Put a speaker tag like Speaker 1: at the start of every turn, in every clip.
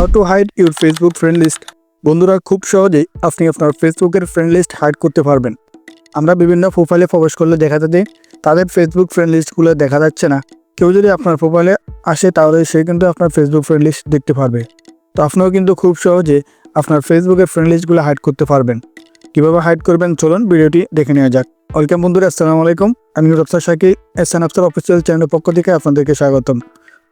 Speaker 1: How to hide your Facebook friend list বন্ধুরা, খুব সহজেই আপনি আপনার ফেসবুকের ফ্রেন্ড লিস্ট হাইড করতে পারবেন। আমরা বিভিন্ন প্রোফাইলে প্রবেশ করলে দেখা যাবে তাদের ফেসবুক ফ্রেন্ড লিস্টগুলো দেখা যাচ্ছে না। কেউ যদি আপনার প্রোফাইলে আসে, তাহলে সে কিন্তু আপনার ফেসবুক ফ্রেন্ড লিস্ট দেখতে পারবে। তো আপনিও কিন্তু খুব সহজে আপনার ফেসবুকের ফ্রেন্ড লিস্টগুলো হাইড করতে পারবেন। কীভাবে হাইড করবেন? চলুন ভিডিওটি দেখে নেওয়া যাক। ওয়েলকাম বন্ধুরা, আসসালামু আলাইকুম। আমি Rafsar Shaki S N Afsar official চ্যানেলের পক্ষ থেকে আপনাদেরকে স্বাগতম।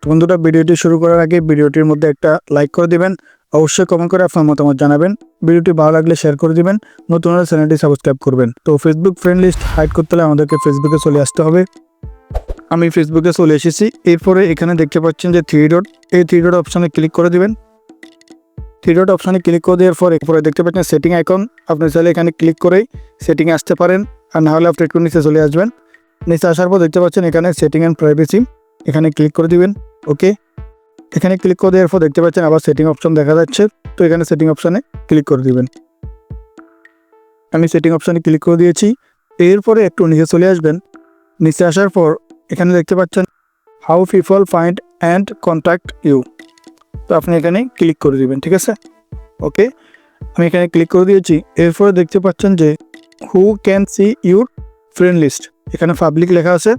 Speaker 1: তো বন্ধুরা, ভিডিওটি শুরু করার আগে ভিডিওটির মধ্যে একটা লাইক করে দিবেন। অবশ্যই কমেন্ট করে আপনার মতামত জানাবেন। ভিডিওটি ভালো লাগলে শেয়ার করে দিবেন। নতুন হলে চ্যানেলটি সাবস্ক্রাইব করবেন। তো ফেসবুক ফ্রেন্ড লিস্ট হাইড করতে হলে আমাদেরকে ফেসবুকে চলে আসতে হবে। আমি ফেসবুকে চলে এসেছি। এরপরে এখানে দেখতে পাচ্ছেন যে থ্রি ডট এই থ্রি ডট অপশানে ক্লিক করে দিবেন। থ্রি ডট অপশানে ক্লিক করে দেওয়ার পর এরপরে দেখতে পাচ্ছেন সেটিং আইকন আপনি চাইলে এখানে ক্লিক করেই সেটিংয়ে আসতে পারেন। আর না হলে আপনি একটু নিচে চলে আসবেন। নিচে আসার পর দেখতে পাচ্ছেন এখানে সেটিং অ্যান্ড প্রাইভেসি এখানে ক্লিক করে দিবেন। ওকে? এখানে ক্লিক করে দেওয়ার পর দেখতে পাচ্ছেন আবার সেটিং অপশন দেখা যাচ্ছে। তো এখানে সেটিং অপশানে ক্লিক করে দিবেন। আমি সেটিং অপশানে ক্লিক করে দিয়েছি। এরপরে একটু নিচে চলে আসবেন। নিচে আসার পর এখানে দেখতে পাচ্ছেন how people find and contact you তো আপনি এখানে ক্লিক করে দিবেন, ঠিক আছে? ওকে? আমি এখানে ক্লিক করে দিয়েছি। এরপরে দেখতে পাচ্ছেন যে who can see your friend list এখানে পাবলিক লেখা আছে।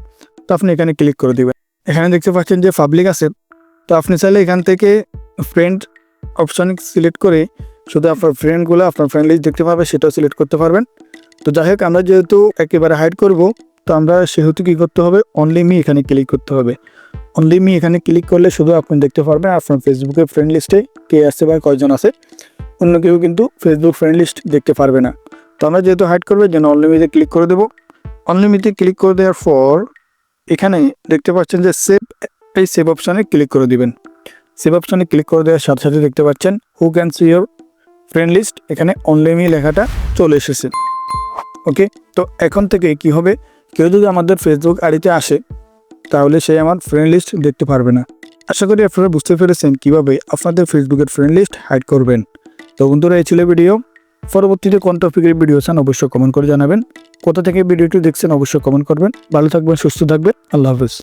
Speaker 1: তো আপনি এখানে ক্লিক করে দিবেন। এখানে দেখতে পাচ্ছেন যে পাবলিক আছে। তো আপনি চাইলে এখান থেকে ফ্রেন্ড অপশান সিলেক্ট করে শুধু আপনার ফ্রেন্ডগুলো আপনার ফ্রেন্ড লিস্ট দেখতে পাবে, সেটাও সিলেক্ট করতে পারবেন। তো যাই হোক, আমরা যেহেতু একেবারে হাইড করব, তো আমরা সেহেতু কী করতে হবে? অনলি মি এখানে ক্লিক করতে হবে। অনলি মি এখানে ক্লিক করলে শুধু আপনি দেখতে পারবেন আপনার ফেসবুকের ফ্রেন্ড লিস্টে কে আসছে বা কয়জন আছে। অন্য কেউ কিন্তু ফেসবুক ফ্রেন্ড লিস্ট দেখতে পারবে না। তো আমরা যেহেতু হাইড করবে যেন অনলিমিতে ক্লিক করে দেবো। অনলিমিতে ক্লিক করে দেওয়ার পর এখানে দেখতে পাচ্ছেন যে সেভ এই সেভ অপশানে ক্লিক করে দিবেন। সেভ অপশানে ক্লিক করে দেওয়ার সাথে সাথে দেখতে পাচ্ছেন who can see your friend list এখানে অনলিমি লেখাটা চলে এসেছে। ওকে তো এখন থেকে কি হবে? কেউ যদি আমাদের ফেসবুক আইডিতে আসে, তাহলে সে আমার ফ্রেন্ড লিস্ট দেখতে পারবে না। আশা করি আপনারা বুঝতে পেরেছেন কীভাবে আপনাদের ফেসবুকের ফ্রেন্ড লিস্ট হাইড করবেন। তো বন্ধুরা, এই ছিল ভিডিও পরবর্তীতে কোন টপিকের ভিডিও চান অবশ্যই কমেন্ট করে জানাবেন। কোথা থেকে ভিডিওটি দেখছেন অবশ্যই কমেন্ট করবেন। ভালো থাকবেন, সুস্থ থাকবেন। আল্লাহ হাফেজ।